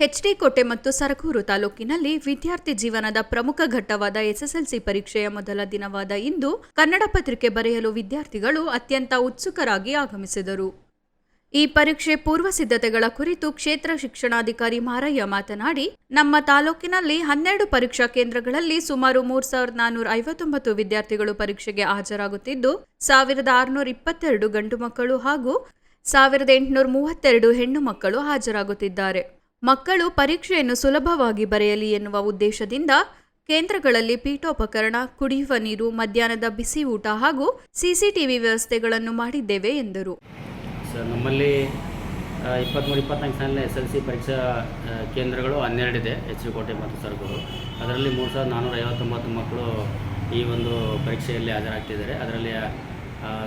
HD ಕೋಟೆ ಮತ್ತು ಸರಕೂರು ತಾಲೂಕಿನಲ್ಲಿ ವಿದ್ಯಾರ್ಥಿ ಜೀವನದ ಪ್ರಮುಖ ಘಟ್ಟವಾದ ಎಸ್ಎಸ್ಎಲ್ಸಿ ಪರೀಕ್ಷೆಯ ಮೊದಲ ದಿನವಾದ ಇಂದು ಕನ್ನಡ ಪತ್ರಿಕೆ ಬರೆಯಲು ವಿದ್ಯಾರ್ಥಿಗಳು ಅತ್ಯಂತ ಉತ್ಸುಕರಾಗಿ ಆಗಮಿಸಿದರು. ಈ ಪರೀಕ್ಷೆ ಪೂರ್ವ ಸಿದ್ಧತೆಗಳ ಕುರಿತು ಕ್ಷೇತ್ರ ಶಿಕ್ಷಣಾಧಿಕಾರಿ ಮಾರಯ್ಯ ಮಾತನಾಡಿ, ನಮ್ಮ ತಾಲೂಕಿನಲ್ಲಿ ಹನ್ನೆರಡು ಪರೀಕ್ಷಾ ಕೇಂದ್ರಗಳಲ್ಲಿ ಸುಮಾರು ಮೂರ್ ಸಾವಿರದ ನಾನ್ನೂರ ಐವತ್ತೊಂಬತ್ತು ವಿದ್ಯಾರ್ಥಿಗಳು ಪರೀಕ್ಷೆಗೆ ಹಾಜರಾಗುತ್ತಿದ್ದು, ಸಾವಿರದ ಆರುನೂರ ಇಪ್ಪತ್ತೆರಡು ಗಂಡು ಮಕ್ಕಳು ಹಾಗೂ ಸಾವಿರದ ಎಂಟುನೂರ ಮೂವತ್ತೆರಡು ಹೆಣ್ಣು ಮಕ್ಕಳು ಹಾಜರಾಗುತ್ತಿದ್ದಾರೆ. ಮಕ್ಕಳು ಪರೀಕ್ಷೆಯನ್ನು ಸುಲಭವಾಗಿ ಬರೆಯಲಿ ಎನ್ನುವ ಉದ್ದೇಶದಿಂದ ಕೇಂದ್ರಗಳಲ್ಲಿ ಪೀಠೋಪಕರಣ, ಕುಡಿಯುವ ನೀರು, ಮಧ್ಯಾಹ್ನದ ಬಿಸಿ ಊಟ ಹಾಗೂ ಸಿಸಿಟಿವಿ ವ್ಯವಸ್ಥೆಗಳನ್ನು ಮಾಡಿದ್ದೇವೆ ಎಂದರು. ಸರ್, ನಮ್ಮಲ್ಲಿ ಇಪ್ಪತ್ತ್ಮೂರು ಇಪ್ಪತ್ತ್ನಾಲ್ಕು ಸಾಲಿನ ಎಸ್ ಎಲ್ ಸಿ ಪರೀಕ್ಷಾ ಕೇಂದ್ರಗಳು ಹನ್ನೆರಡಿದೆ ಎಚ್ ಡಿ ಕೋಟೆ ಮತ್ತು ಸರ್ಗಳು ಅದರಲ್ಲಿ ಮೂರು ಸಾವಿರದ ನಾನ್ನೂರ ಐವತ್ತೊಂಬತ್ತು ಮಕ್ಕಳು ಈ ಒಂದು ಪರೀಕ್ಷೆಯಲ್ಲಿ ಹಾಜರಾಗ್ತಿದ್ದಾರೆ. ಅದರಲ್ಲಿ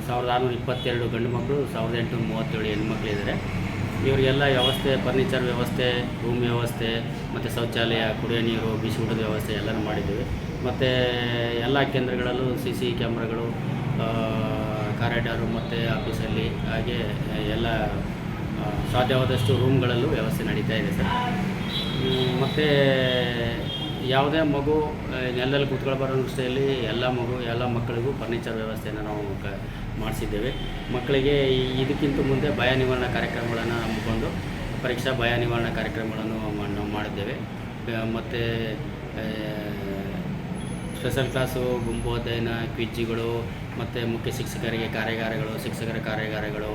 ಸಾವಿರದ ಆರುನೂರ ಇಪ್ಪತ್ತೆರಡು ಗಂಡು ಮಕ್ಕಳು, ಸಾವಿರದ ಎಂಟುನೂರ ಮೂವತ್ತೇಳು ಇದ್ದಾರೆ ಇವರಿಗೆಲ್ಲ ವ್ಯವಸ್ಥೆ ಫರ್ನಿಚರ್ ವ್ಯವಸ್ಥೆ ರೂಮ್ ವ್ಯವಸ್ಥೆ, ಮತ್ತು ಶೌಚಾಲಯ, ಕುಡಿಯೋ ನೀರು ಬಿಸಿ ವ್ಯವಸ್ಥೆ ಎಲ್ಲನೂ ಮಾಡಿದ್ದೀವಿ. ಮತ್ತು ಎಲ್ಲ ಕೇಂದ್ರಗಳಲ್ಲೂ ಸಿ ಸಿ ಕ್ಯಾಮ್ರಾಗಳು ಕಾರಿಡಾರು ಮತ್ತು ಆಫೀಸಲ್ಲಿ ಹಾಗೆ ಎಲ್ಲ ಸಾಧ್ಯವಾದಷ್ಟು ರೂಮ್ಗಳಲ್ಲೂ ವ್ಯವಸ್ಥೆ ನಡೀತಾ ಇದೆ ಸರ್. ಮತ್ತು ಯಾವುದೇ ಮಗು ನೆಲದಲ್ಲಿ ಕೂತ್ಕೊಳ್ಬಾರೋ ದೃಷ್ಟಿಯಲ್ಲಿ ಎಲ್ಲ ಮಗು, ಎಲ್ಲ ಮಕ್ಕಳಿಗೂ ಫರ್ನಿಚರ್ ವ್ಯವಸ್ಥೆಯನ್ನು ನಾವು ಮಾಡಿಸಿದ್ದೇವೆ. ಮಕ್ಕಳಿಗೆ ಇದಕ್ಕಿಂತ ಮುಂದೆ ಭಯ ನಿವಾರಣಾ ಕಾರ್ಯಕ್ರಮಗಳನ್ನು ಹಮ್ಮಿಕೊಂಡು ಪರೀಕ್ಷಾ ಭಯ ನಿವಾರಣಾ ಕಾರ್ಯಕ್ರಮಗಳನ್ನು ನಾವು ಮಾಡಿದ್ದೇವೆ. ಮತ್ತು ಸ್ಪೆಷಲ್ ಕ್ಲಾಸು ಗುಂಪು ಅಧ್ಯಯನ ಕ್ವಿಜ್ಜಿಗಳು ಮತ್ತು ಮುಖ್ಯ ಶಿಕ್ಷಕರಿಗೆ ಕಾರ್ಯಾಗಾರಗಳು, ಶಿಕ್ಷಕರ ಕಾರ್ಯಾಗಾರಗಳು,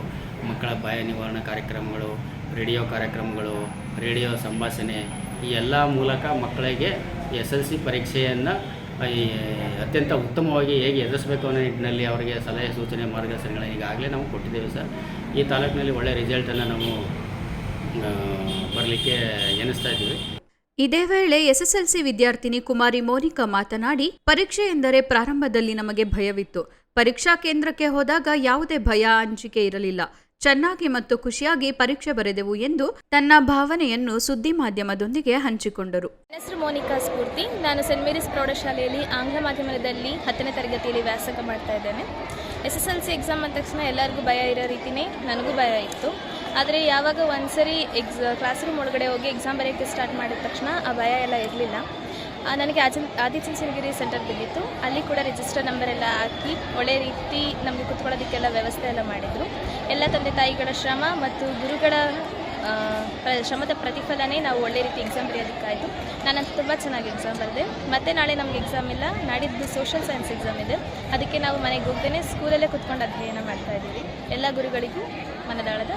ಮಕ್ಕಳ ಭಯ ನಿವಾರಣಾ ಕಾರ್ಯಕ್ರಮಗಳು, ರೇಡಿಯೋ ಕಾರ್ಯಕ್ರಮಗಳು, ರೇಡಿಯೋ ಸಂಭಾಷಣೆ ಈ ಎಲ್ಲ ಮೂಲಕ ಮಕ್ಕಳಿಗೆ ಎಸ್ ಎಲ್ ಸಿ ಪರೀಕ್ಷೆಯನ್ನು ಅತ್ಯಂತ ಉತ್ತಮವಾಗಿ ಹೇಗೆ ಎದುರಿಸಬೇಕು ಅನ್ನೋ ನಿಟ್ಟಿನಲ್ಲಿ ಅವರಿಗೆ ಸಲಹೆ, ಸೂಚನೆ, ಮಾರ್ಗದರ್ಶನಗಳನ್ನು ಈಗಾಗಲೇ ನಾವು ಕೊಟ್ಟಿದ್ದೇವೆ ಸರ್. ಈ ತಾಲೂಕಿನಲ್ಲಿ ಒಳ್ಳೆಯ ರಿಸಲ್ಟನ್ನು ನಾವು ಬರಲಿಕ್ಕೆ ಎನಿಸ್ತಾ ಇದ್ದೀವಿ. ಇದೇ ವೇಳೆ ಎಸ್ಎಸ್ಎಲ್ಸಿ ವಿದ್ಯಾರ್ಥಿನಿ ಕುಮಾರಿ ಮೋನಿಕಾ ಮಾತನಾಡಿ, ಪರೀಕ್ಷೆ ಎಂದರೆ ಪ್ರಾರಂಭದಲ್ಲಿ ನಮಗೆ ಭಯವಿತ್ತು. ಪರೀಕ್ಷಾ ಕೇಂದ್ರಕ್ಕೆ ಹೋದಾಗ ಯಾವುದೇ ಭಯ, ಅಂಜಿಕೆ ಇರಲಿಲ್ಲ. ಚೆನ್ನಾಗಿ ಮತ್ತು ಖುಷಿಯಾಗಿ ಪರೀಕ್ಷೆ ಬರೆದೆವು ಎಂದು ತನ್ನ ಭಾವನೆಯನ್ನು ಸುದ್ದಿ ಮಾಧ್ಯಮದೊಂದಿಗೆ ಹಂಚಿಕೊಂಡರು. ನನ್ನ ಹೆಸರು ಮೋನಿಕಾ ಸ್ಫೂರ್ತಿ. ನಾನು ಸೆಂಟ್ ಮೇರಿಸ್ ಪ್ರೌಢಶಾಲೆಯಲ್ಲಿ ಆಂಗ್ಲ ಮಾಧ್ಯಮದಲ್ಲಿ ಹತ್ತನೇ ತರಗತಿಯಲ್ಲಿ ವ್ಯಾಸಂಗ ಮಾಡ್ತಾ ಇದ್ದೇನೆ. S S L C exam ಅಂದ ತಕ್ಷಣ ಎಲ್ಲರಿಗೂ ಭಯ ಇರೋ ರೀತಿಯೇ ನನಗೂ ಭಯ ಇತ್ತು. ಆದರೆ ಯಾವಾಗ ಒಂದ್ಸರಿ ಎಕ್ಸ್ ಕ್ಲಾಸ್ ರೂಮ್ ಒಳಗಡೆ ಹೋಗಿ ಎಕ್ಸಾಮ್ ಬರೆಯೋಕ್ಕೆ ಸ್ಟಾರ್ಟ್ ಮಾಡಿದ ತಕ್ಷಣ ಆ ಭಯ ಎಲ್ಲ ಇರಲಿಲ್ಲ. ನನಗೆ ಆಜನ್ ಸಿರಿಗಿರಿ ಸೆಂಟರ್ ಬಂದಿತ್ತು. ಅಲ್ಲಿ ಕೂಡ ರಿಜಿಸ್ಟರ್ ನಂಬರ್ ಎಲ್ಲ ಹಾಕಿ ಒಳ್ಳೆ ರೀತಿ ನಮಗೆ ಕುತ್ಕೊಳ್ಳೋದಕ್ಕೆಲ್ಲ ವ್ಯವಸ್ಥೆ ಎಲ್ಲ ಮಾಡಿದರು. ಎಲ್ಲ ತಂದೆ ತಾಯಿಗಳ ಶ್ರಮ ಮತ್ತು ಗುರುಗಳ ಶ್ರಮದ ಪ್ರತಿಫಲನೇ ನಾವು ಒಳ್ಳೆ ರೀತಿ ಎಕ್ಸಾಮ್ ಬರೆಯೋದಕ್ಕಾಯಿತು ನಾನಂತೂ ತುಂಬ ಚೆನ್ನಾಗಿ ಎಕ್ಸಾಮ್ ಬರೆದೆ. ಮತ್ತೆ ನಾಳೆ ನಮಗೆ ಎಕ್ಸಾಮ್ ಇಲ್ಲ. ನಾಡಿದ್ದು ಸೋಷಿಯಲ್ ಸೈನ್ಸ್ ಎಕ್ಸಾಮ್ ಇದೆ. ಅದಕ್ಕೆ ನಾವು ಮನೆಗೆ ಹೋಗ್ದೇ ಸ್ಕೂಲಲ್ಲೇ ಕುತ್ಕೊಂಡು ಅಧ್ಯಯನ ಮಾಡ್ತಾ ಇದ್ದೀವಿ. ಎಲ್ಲ ಗುರುಗಳಿಗೂ ಮನದಾಳದ